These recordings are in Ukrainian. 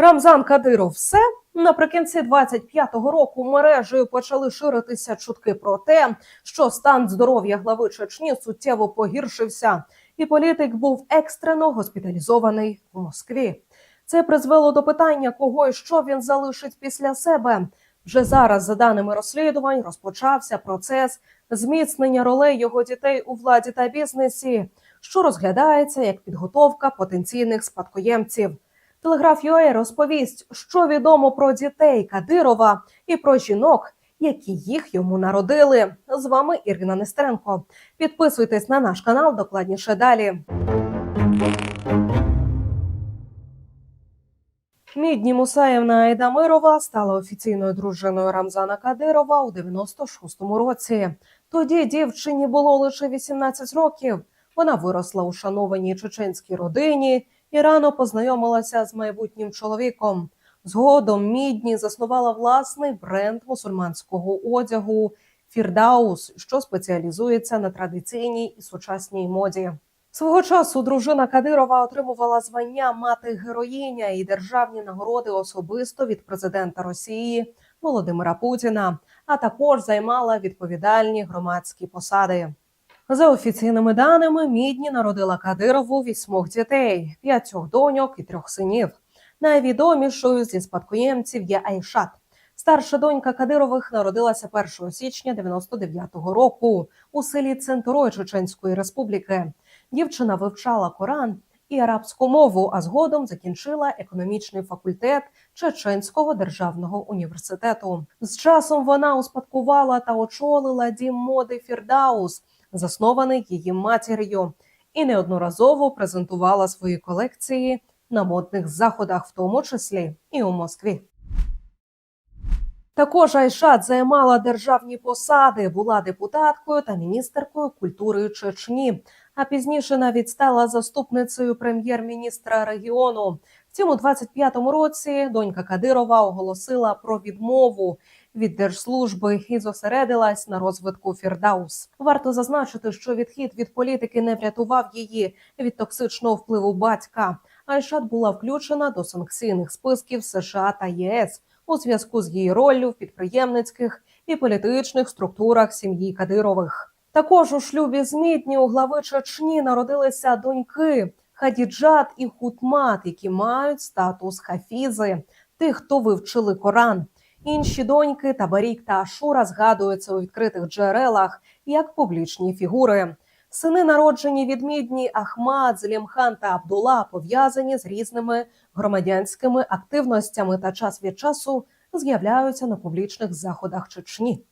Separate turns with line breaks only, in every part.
Рамзан Кадиров все наприкінці 25-го року мережею почали ширитися чутки про те, що стан здоров'я глави Чечні суттєво погіршився, і політик був екстрено госпіталізований в Москві. Це призвело до питання, кого і що він залишить після себе. Вже зараз, за даними розслідувань, розпочався процес зміцнення ролей його дітей у владі та бізнесі, що розглядається як підготовка потенційних спадкоємців. Телеграф UA розповість, що відомо про дітей Кадирова і про жінок, які їх йому народили. З вами Ірина Нестеренко. Підписуйтесь на наш канал докладніше далі. Мідні Мусаєвна Айдамирова стала офіційною дружиною Рамзана Кадирова у 96-му році. Тоді дівчині було лише 18 років. Вона виросла у шанованій чеченській родині і рано познайомилася з майбутнім чоловіком. Згодом Мідні заснувала власний бренд мусульманського одягу Фірдаус, що спеціалізується на традиційній і сучасній моді. Свого часу дружина Кадирова отримувала звання мати героїня і державні нагороди особисто від президента Росії Володимира Путіна, а також займала відповідальні громадські посади. За офіційними даними, Мідні народила Кадирову вісьмох дітей, п'ятьох доньок і трьох синів. Найвідомішою зі спадкоємців є Айшат. Старша донька Кадирових народилася 1 січня 99-го року у селі Центрой Чеченської Республіки. Дівчина вивчала Коран і арабську мову, а згодом закінчила економічний факультет Чеченського державного університету. З часом вона успадкувала та очолила дім моди Фірдаус, заснований її матір'ю, і неодноразово презентувала свої колекції на модних заходах, в тому числі і у Москві. Також Айшат займала державні посади, була депутаткою та міністеркою культури Чечні, а пізніше навіть стала заступницею прем'єр-міністра регіону. Втім, у 25-му році донька Кадирова оголосила про відмову від держслужби і зосередилась на розвитку Фірдаус. Варто зазначити, що відхід від політики не врятував її від токсичного впливу батька. Айшат була включена до санкційних списків США та ЄС у зв'язку з її роллю в підприємницьких і політичних структурах сім'ї Кадирових. Також у шлюбі з Мідні у глави Чечні народилися доньки Хадіджат і Хутмат, які мають статус хафізи, тих, хто вивчили Коран. Інші доньки Табарік та Ашура згадуються у відкритих джерелах як публічні фігури. Сини, народжені від Мідні Ахмад, Зелімхан та Абдула, пов'язані з різними громадянськими активностями та час від часу з'являються на публічних заходах Чечні.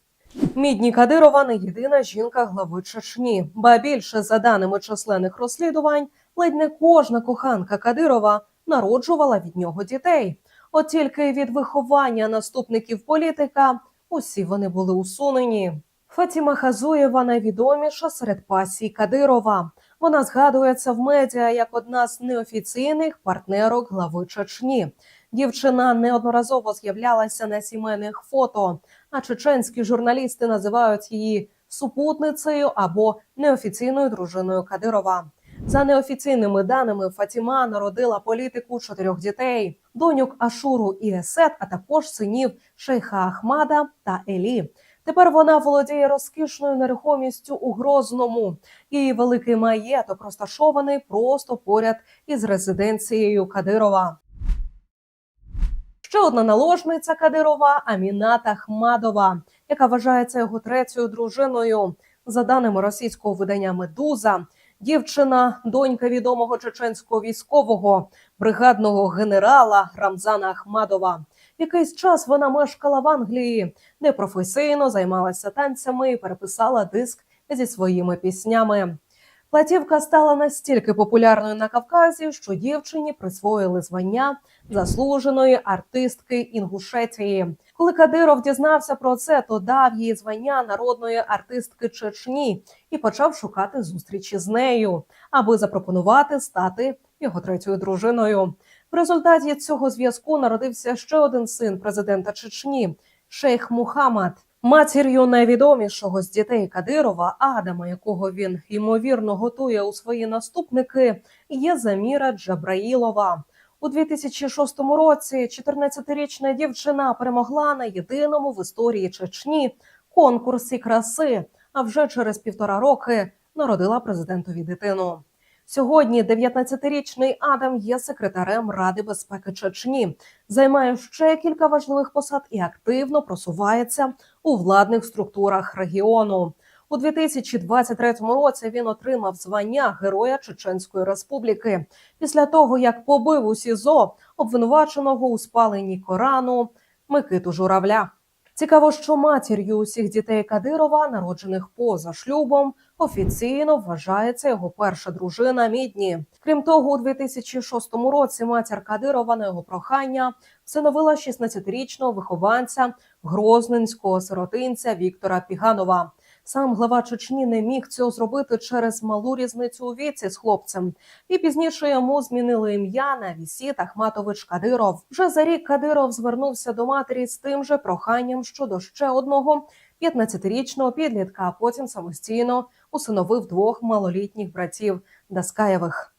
Мідні Кадирова не єдина жінка глави Чечні, ба більше за даними численних розслідувань, ледь не кожна коханка Кадирова народжувала від нього дітей. От тільки від виховання наступників політика усі вони були усунені. Фатіма Хазуєва найвідоміша серед пасій Кадирова. Вона згадується в медіа як одна з неофіційних партнерок глави Чечні. Дівчина неодноразово з'являлася на сімейних фото, а чеченські журналісти називають її супутницею або неофіційною дружиною Кадирова. За неофіційними даними, Фатіма народила політику чотирьох дітей: доньок Ашуру і Есет, а також синів Шейха Ахмада та Елі. Тепер вона володіє розкішною нерухомістю у Грозному. Її великий маєток розташований просто поряд із резиденцією Кадирова. Ще одна наложниця Кадирова Аміната Хмадова, яка вважається його третьою дружиною. За даними російського видання Медуза, дівчина, донька відомого чеченського військового бригадного генерала Рамзана Ахмадова. Якийсь час вона мешкала в Англії, де професійно займалася танцями і переписала диск зі своїми піснями. Платівка стала настільки популярною на Кавказі, що дівчині присвоїли звання заслуженої артистки Інгушетії. Коли Кадиров дізнався про це, то дав їй звання народної артистки Чечні і почав шукати зустрічі з нею, аби запропонувати стати його третьою дружиною. В результаті цього зв'язку народився ще один син президента Чечні Шейх Мухаммад. Матір'ю найвідомішого з дітей Кадирова, Адама, якого він ймовірно готує у свої наступники, є Заміра Джабраїлова. У 2006 році 14-річна дівчина перемогла на єдиному в історії Чечні конкурсі краси, а вже через півтора роки народила президентові дитину. Сьогодні 19-річний Адам є секретарем Ради безпеки Чечні, займає ще кілька важливих посад і активно просувається у владних структурах регіону. У 2023 році він отримав звання Героя Чеченської Республіки після того, як побив у СІЗО обвинуваченого у спаленні Корану Микиту Журавля. Цікаво, що матір'ю усіх дітей Кадирова, народжених поза шлюбом, офіційно вважається його перша дружина Мідні. Крім того, у 2006 році матір Кадирова на його прохання всиновила 16-річного вихованця грозненського сиротинця Віктора Піганова. Сам глава Чечні не міг цього зробити через малу різницю у віці з хлопцем, і пізніше йому змінили ім'я на Вісіт Ахматович Кадиров. Вже за рік Кадиров звернувся до матері з тим же проханням щодо ще одного 15-річного підлітка, а потім самостійно усиновив двох малолітніх братів Даскаєвих.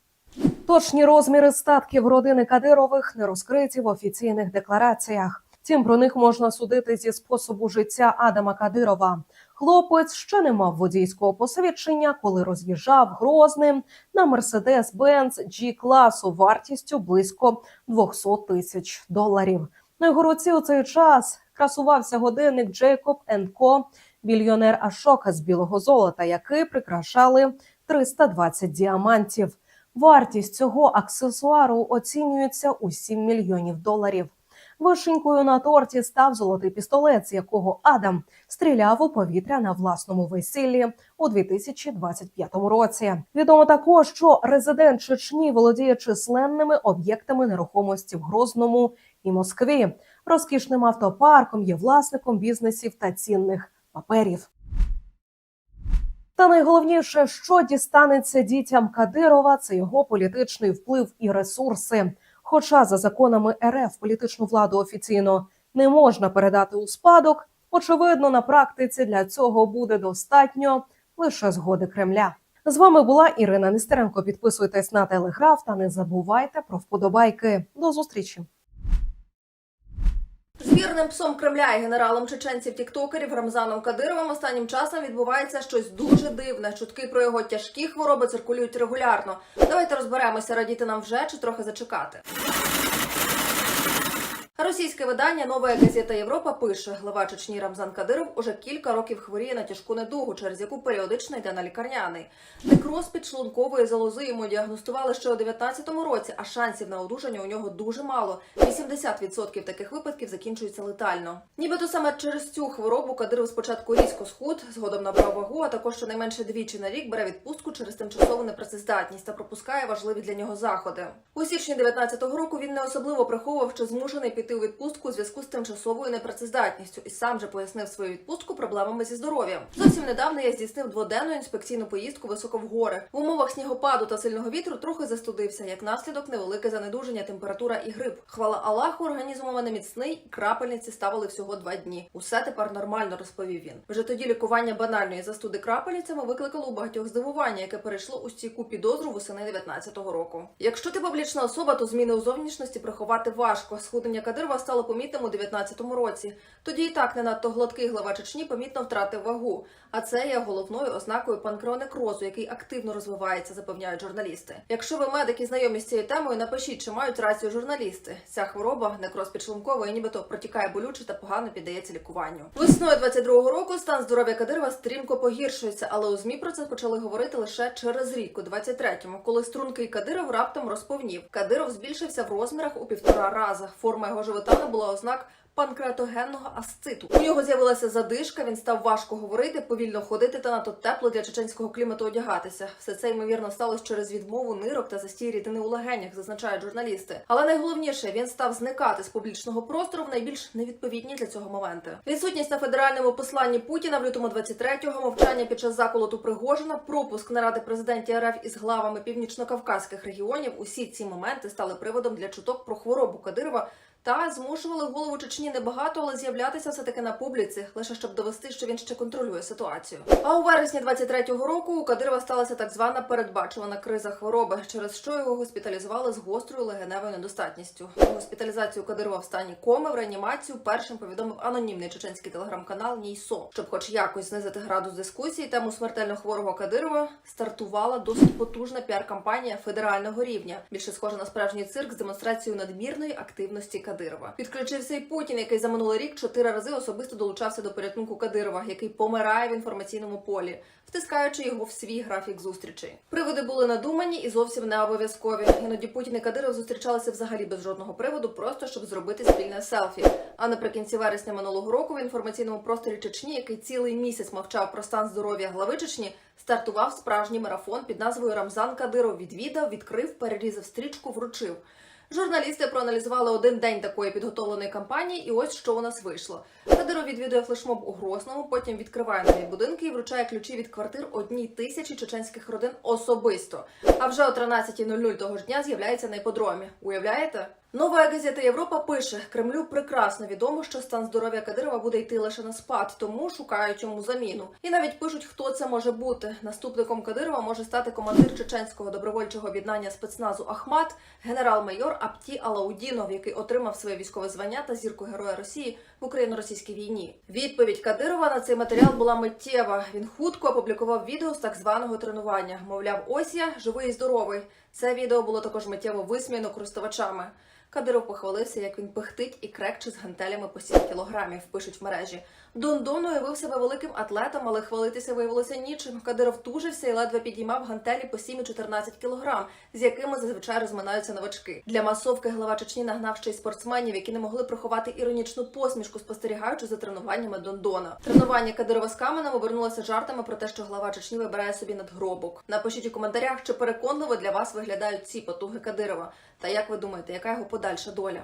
Точні розміри статків родини Кадирових не розкриті в офіційних деклараціях. Втім, про них можна судити зі способу життя Адама Кадирова. Хлопець ще не мав водійського посвідчення, коли роз'їжджав Грозним на Mercedes-Benz G-класу вартістю близько 200 тисяч доларів. На його руці у цей час красувався годинник Jacob Co. Мільйонер Ашока з білого золота, який прикрашали 320 діамантів. Вартість цього аксесуару оцінюється у 7 мільйонів доларів. Вишенькою на торті став золотий пістолет, з якого Адам стріляв у повітря на власному весіллі у 2025 році. Відомо також, що резидент Чечні володіє численними об'єктами нерухомості в Грозному і Москві. Розкішним автопарком є власником бізнесів та цінних паперів. Та найголовніше, що дістанеться дітям Кадирова, це його політичний вплив і ресурси. Хоча за законами РФ політичну владу офіційно не можна передати у спадок, очевидно, на практиці для цього буде достатньо лише згоди Кремля. З вами була Ірина Нестеренко. Підписуйтесь на телеграф та не забувайте про вподобайки. До зустрічі.
Вірним псом Кремля і генералом чеченців тіктокерів Рамзаном Кадировим останнім часом відбувається щось дуже дивне. Чутки про його тяжкі хвороби циркулюють регулярно. Давайте розберемося, радіти нам вже чи трохи зачекати. Російське видання Нова газета Європа пише: глава Чечні Рамзан Кадиров уже кілька років хворіє на тяжку недугу, через яку періодично йде на лікарняний. Некроз підшлункової залози йому діагностували ще у 19-му році, а шансів на одужання у нього дуже мало. 80% таких випадків закінчуються летально. Нібито саме через цю хворобу Кадиров спочатку різко схуд, згодом набрав вагу, а також щонайменше двічі на рік бере відпустку через тимчасову непрацездатність та пропускає важливі для нього заходи. У січні 19-го року він не особливо приховував, що змушений піти у відпустку у зв'язку з тимчасовою непрацездатністю і сам же пояснив свою відпустку проблемами зі здоров'ям. Зовсім недавно я здійснив дводенну інспекційну поїздку високо в гори. В умовах снігопаду та сильного вітру трохи застудився. Як наслідок, невелике занедуження, температура і грип. Хвала Аллаху, організм у мене міцний, крапельниці ставили всього два дні. Усе тепер нормально, розповів він. Вже тоді лікування банальної застуди крапельницями викликало у багатьох здивування, яке перейшло у стійку підозру восени 19-го року. Якщо ти публічна особа, то зміни у зовнішності приховати важко. Схуднення Кадирова стало помітним у 19-му році. Тоді і так не надто гладкий глава Чечні помітно втратив вагу. А це є головною ознакою панкреонекрозу, який активно розвивається, запевняють журналісти. Якщо ви медики знайомі з цією темою, напишіть, чи мають рацію журналісти. Ця хвороба, некроз підшлункової, нібито протікає болюче та погано піддається лікуванню. Весною 22-го року стан здоров'я Кадирова стрімко погіршується, але у змі про це почали говорити лише через рік, у 23-му, коли стрункий Кадиров раптом розповнів. Кадиров збільшився в розмірах у півтора раза. Форма його живота набула ознак панкреатогенного асциту. У нього з'явилася задишка, він став важко говорити, повільно ходити та надто тепло для чеченського клімату одягатися. Все це ймовірно сталося через відмову нирок та застій рідини у легенях, зазначають журналісти. Але найголовніше він став зникати з публічного простору в найбільш невідповідні для цього моменти. Відсутність на федеральному посланні Путіна в лютому 23-го, мовчання під час заколоту Пригожина, пропуск наради президентів РФ із главами північно-кавказьких регіонів. Усі ці моменти стали приводом для чуток про хворобу Кадирова Та змушували голову Чечні небагато, але з'являтися все таки на публіці, лише щоб довести, що він ще контролює ситуацію. А у вересні 23-го року у Кадирова сталася так звана передбачувана криза хвороби, через що його госпіталізували з гострою легеневою недостатністю. Госпіталізацію Кадирова в стані коми в реанімацію першим повідомив анонімний чеченський телеграм-канал Нійсо. Щоб, хоч якось знизити градус дискусії, тему смертельно хворого Кадирова стартувала досить потужна піар-кампанія федерального рівня. Більше схожа на справжній цирк з демонстрацією надмірної активності Кадирова. Підключився і Путін, який за минулий рік чотири рази особисто долучався до порятунку Кадирова, який помирає в інформаційному полі, втискаючи його в свій графік зустрічей. Приводи були надумані і зовсім не обов'язкові. Іноді Путін і Кадиров зустрічалися взагалі без жодного приводу, просто щоб зробити спільне селфі. А наприкінці вересня минулого року в інформаційному просторі Чечні, який цілий місяць мовчав про стан здоров'я глави Чечні, стартував справжній марафон під назвою Рамзан Кадиров. Відвідав, відкрив, перерізав стрічку, вручив. Журналісти проаналізували один день такої підготовленої кампанії, і ось що у нас вийшло. Кадиров відвідує флешмоб у Грозному, потім відкриває нові будинки і вручає ключі від квартир одній тисячі чеченських родин особисто. А вже о 13.00 того ж дня з'являється на іподромі. Уявляєте? Нова газета Європа пише: Кремлю прекрасно відомо, що стан здоров'я Кадирова буде йти лише на спад, тому шукають йому заміну. І навіть пишуть, хто це може бути. Наступником Кадирова може стати командир чеченського добровольчого об'єднання спецназу Ахмат, генерал-майор Апті Алаудінов, який отримав своє військове звання та зірку Героя Росії в Україно-російській війні. Відповідь Кадирова на цей матеріал була миттєва. Він хутко опублікував відео з так званого тренування. Мовляв, ось я живий і здоровий. Це відео було також миттєво висміяно користувачами. Кадиров похвалився, як він пихтить і крекче з гантелями по 7 кілограмів, пишуть в мережі. Дондон уявив себе великим атлетом, але хвалитися виявилося нічим. Кадиров тужився і ледве підіймав гантелі по 7 і 14 кілограм, з якими зазвичай розминаються новачки. Для масовки глава Чечні нагнав ще й спортсменів, які не могли приховати іронічну посмішку, спостерігаючи за тренуваннями Дондона. Тренування Кадирова з каменем обернулося жартами про те, що глава Чечні вибирає собі надгробок. Напишіть у коментарях, чи переконливо для вас виглядають ці потуги Кадирова. Та як ви думаєте, яка його подальша доля?